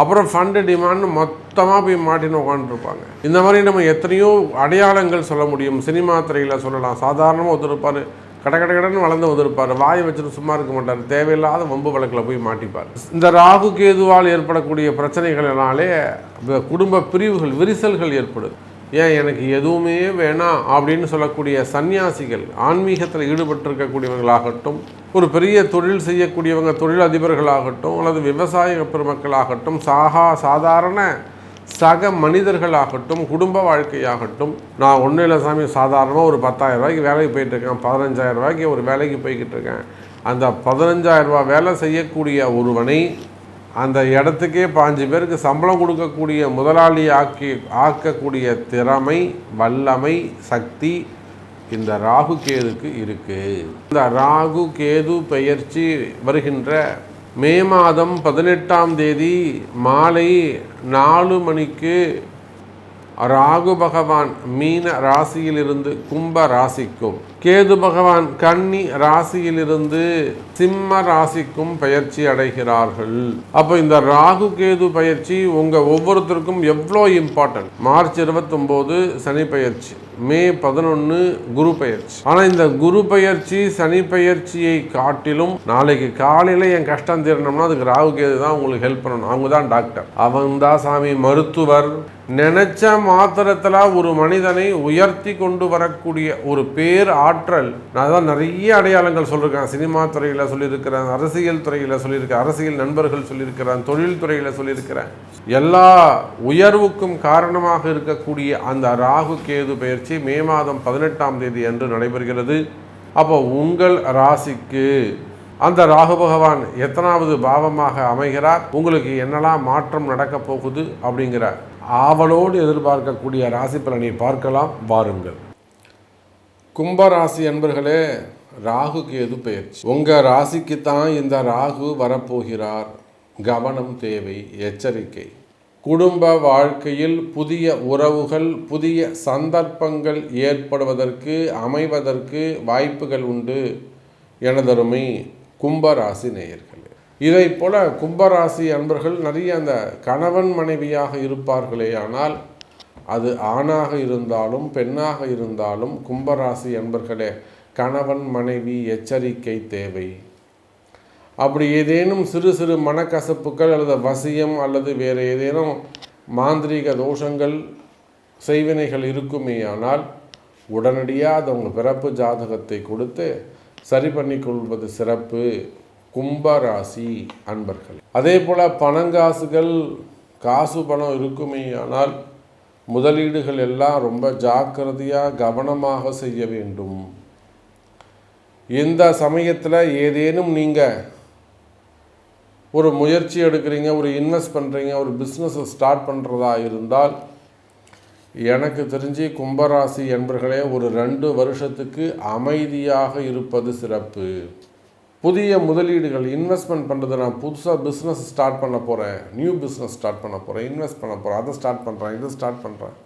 அப்புறம் ஃபண்டு டிமாண்ட்னு மொத்தமாக போய் மாட்டின்னு உட்காந்துருப்பாங்க இந்த மாதிரி நம்ம எத்தனையோ அடையாளங்கள் சொல்ல முடியும். சினிமா துறையில் சொல்லலாம். சாதாரணமாக ஒத்துருப்பார் கட கட கடன்னு வளர்ந்து வந்திருப்பார். வாயை வச்சுட்டு சும்மா இருக்க மாட்டார். தேவையில்லாத வம்பு வழக்கில் போய் மாட்டிப்பார். இந்த ராகு கேதுவால் ஏற்படக்கூடிய பிரச்சனைகளினாலே இந்த குடும்ப பிரிவுகள் விரிசல்கள் ஏற்படுது. ஏன் எனக்கு எதுவுமே வேணாம் அப்படின்னு சொல்லக்கூடிய சன்னியாசிகள் ஆன்மீகத்தில் ஈடுபட்டிருக்கக்கூடியவர்களாகட்டும் ஒரு பெரிய தொழில் செய்யக்கூடியவங்க தொழில் அதிபர்களாகட்டும் அல்லது விவசாய பெருமக்களாகட்டும் சாகா சாதாரண சக மனிதர்களாகட்டும் குடும்ப வாழ்க்கையாகட்டும் நான் ஒன்றும் இல்லை சாமி சாதாரணமாக ஒரு பத்தாயிரம் ரூபாய்க்கு வேலைக்கு போயிட்டு இருக்கேன் பதினஞ்சாயிரம் ரூபாய்க்கு ஒரு வேலைக்கு போய்கிட்டு இருக்கேன். அந்த பதினஞ்சாயிரம் ரூபா வேலை செய்யக்கூடிய ஒருவனை அந்த இடத்துக்கே பாஞ்சு பேருக்கு சம்பளம் கொடுக்கக்கூடிய முதலாளி ஆக்கி ஆக்கக்கூடிய திறமை வல்லமை சக்தி இந்த ராகு கேதுக்கு இருக்குது இந்த ராகு கேது பெயர்ச்சி வருகின்ற மே மாதம் பதினெட்டாம் தேதி மாலை நாலு மணிக்கு ராகு பகவான் மீன ராசியிலிருந்து கும்ப ராசிக்கும். கேது பகவான் கன்னி ராசியிலிருந்து சிம்ம ராசிக்கும் பயிற்சி அடைகிறார்கள். அப்போ இந்த ராகு கேது பயிற்சி உங்க ஒவ்வொருத்தருக்கும் எவ்வளோ இம்பார்ட்டன்ட் மார்ச் இருபத்தொம்போது சனி பயிற்சி மே பதினொன்று குரு பயிற்சி. ஆனால் இந்த குரு பயிற்சி சனி பயிற்சியை காட்டிலும் நாளைக்கு காலையில் என் கஷ்டம் தீரணும்னா அதுக்கு ராகு கேது தான் உங்களுக்கு ஹெல்ப் பண்ணணும். அவங்க தான் டாக்டர் அவன் தான் சாமி மருத்துவர். நினைச்ச மாத்திரத்தில் ஒரு மனிதனை உயர்த்தி கொண்டு வரக்கூடிய ஒரு பேர் ஆற்றல். நான் தான் நிறைய அடையாளங்கள் சொல்லியிருக்கேன். சினிமா துறையில் சொல்லியிருக்கிறேன் அரசியல் துறையில் சொல்லியிருக்கேன் அரசியல் நண்பர்கள் சொல்லியிருக்கிறேன் தொழில் துறையில் சொல்லியிருக்கிறேன். எல்லா உயர்வுக்கும் காரணமாக இருக்கக்கூடிய அந்த ராகு கேது பயிற்சி மே மாதம் பதினெட்டாம் தேதி அன்று நடைபெறுகிறது. அப்போ உங்கள் ராசிக்கு அந்த ராகு பகவான் எத்தனாவது பாவமாக அமைகிறார்? உங்களுக்கு என்னெல்லாம் மாற்றம் நடக்கப் போகுது? அப்படிங்கிற ஆவலோடு எதிர்பார்க்கக்கூடிய ராசி பலனை பார்க்கலாம். வாருங்கள். கும்பராசி அன்பர்களே ராகு கேது பயிற்சி. உங்கள் ராசிக்கு தான் இந்த ராகு வரப்போகிறார். கவனம் தேவை எச்சரிக்கை. குடும்ப வாழ்க்கையில் புதிய உறவுகள் புதிய சந்தர்ப்பங்கள் ஏற்படுவதற்கு அமைவதற்கு வாய்ப்புகள் உண்டு. எனதருமை கும்பராசி நேயர்களே. இதை போல கும்பராசி அன்பர்கள் நிறைய அந்த கணவன் மனைவியாக இருப்பார்களே ஆனால் அது ஆணாக இருந்தாலும் பெண்ணாக இருந்தாலும் கும்பராசி என்பர்களே கணவன் மனைவி எச்சரிக்கை தேவை. அப்படி ஏதேனும் சிறு சிறு மனக்கசப்புகள் அல்லது வசியம் அல்லது வேறு ஏதேனும் மாந்திரீக தோஷங்கள் செய்வினைகள் இருக்குமேயானால் உடனடியாக அது உங்கள் பிறப்பு ஜாதகத்தை கொடுத்து சரி பண்ணி கொள்வது சிறப்பு. கும்பராசி அன்பர்கள். அதே போல் பணங்காசுகள் காசு பணம் இருக்குமேயானால் முதலீடுகள் எல்லாம் ரொம்ப ஜாக்கிரதையாக கவனமாக செய்ய வேண்டும். இந்த சமயத்தில் ஏதேனும் நீங்கள் ஒரு முயற்சி எடுக்கிறீங்க ஒரு இன்வெஸ்ட் பண்ணுறீங்க ஒரு பிஸ்னஸை ஸ்டார்ட் பண்ணுறதா இருந்தால் எனக்கு தெரிஞ்சு கும்பராசி என்பர்களே ஒரு ரெண்டு வருஷத்துக்கு அமைதியாக இருப்பது சிறப்பு. புதிய முதலீடுகள் இன்வெஸ்ட்மெண்ட் பண்ணுறது நான் புதுசாக பிஸ்னஸ் ஸ்டார்ட் பண்ண போகிறேன் நியூ பிஸ்னஸ் ஸ்டார்ட் பண்ண போகிறேன் இன்வெஸ்ட் பண்ண போகிறேன் அதை ஸ்டார்ட் பண்ணுறேன் இதை ஸ்டார்ட் பண்ணுறேன்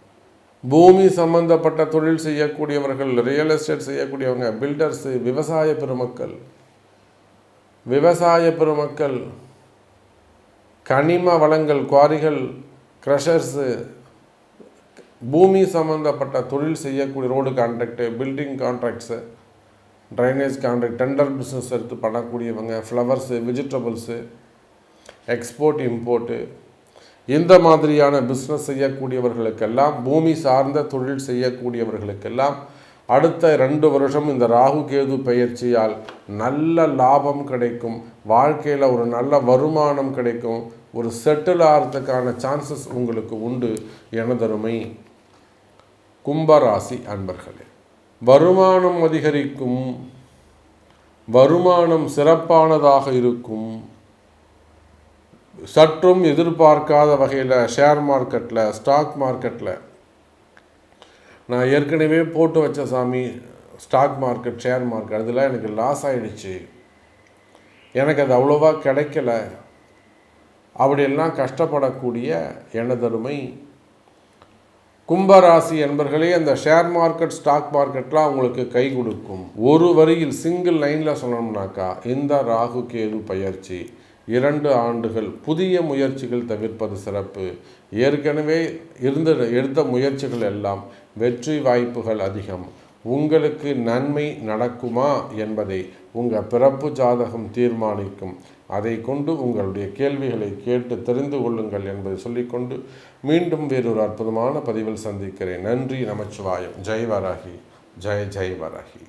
பூமி சம்பந்தப்பட்ட தொழில் செய்யக்கூடியவர்கள் ரியல் எஸ்டேட் செய்யக்கூடியவங்க பில்டர்ஸு விவசாய பெருமக்கள் விவசாய பெருமக்கள் கனிம வளங்கள் குவாரிகள் க்ரஷர்ஸு பூமி சம்பந்தப்பட்ட தொழில் செய்யக்கூடிய road contract building contracts drainage contract tender business எடுத்து பண்ணக்கூடியவங்க ஃப்ளவர்ஸு வெஜிடபிள்ஸு எக்ஸ்போர்ட் இம்போர்ட்டு இந்த மாதிரியான பிஸ்னஸ் செய்யக்கூடியவர்களுக்கெல்லாம் பூமி சார்ந்த தொழில் செய்யக்கூடியவர்களுக்கெல்லாம் அடுத்த ரெண்டு வருஷம் இந்த ராகு கேது பயிற்சியால் நல்ல லாபம் கிடைக்கும். வாழ்க்கையில் ஒரு நல்ல வருமானம் கிடைக்கும். ஒரு செட்டில் ஆகிறதுக்கான சான்சஸ் உங்களுக்கு உண்டு. எனதருமை கும்பராசி அன்பர்களே. வருமானம் அதிகரிக்கும் வருமானம் சிறப்பானதாக இருக்கும். சற்றும் எதிர்பார்க்காத வகையில் ஷேர் மார்க்கெட்டில் ஸ்டாக் மார்க்கெட்டில் நான் ஏற்கனவே போட்டு வச்ச சாமி ஸ்டாக் மார்க்கெட் ஷேர் மார்க்கெட் அதில் எனக்கு லாஸ் ஆகிடுச்சு எனக்கு அது அவ்வளோவா கிடைக்கல. அப்படியெல்லாம் கஷ்டப்படக்கூடிய எனதருமை கும்பராசி என்பர்களே அந்த ஷேர் மார்க்கெட் ஸ்டாக் மார்க்கெட்லாம் உங்களுக்கு கை கொடுக்கும். ஒரு வரியில் சிங்கிள் லைனில் சொல்லணும்னாக்கா இந்த ராகு கேது பயிற்சி இரண்டு ஆண்டுகள் புதிய முயற்சிகள் தவிர்ப்பது சிறப்பு. ஏற்கனவே இருந்த எடுத்த முயற்சிகள் எல்லாம் வெற்றி வாய்ப்புகள் அதிகம். உங்களுக்கு நன்மை நடக்குமா என்பதை உங்கள் பிறப்பு ஜாதகம் தீர்மானிக்கும். அதை கொண்டு உங்களுடைய கேள்விகளை கேட்டு தெரிந்து கொள்ளுங்கள் என்பதை சொல்லிக்கொண்டு மீண்டும் வேறொரு அற்புதமான பதிவில் சந்திக்கிறேன். நன்றி நமச்சிவாயம். ஜெய் வராகி ஜெய் ஜெய் வராகி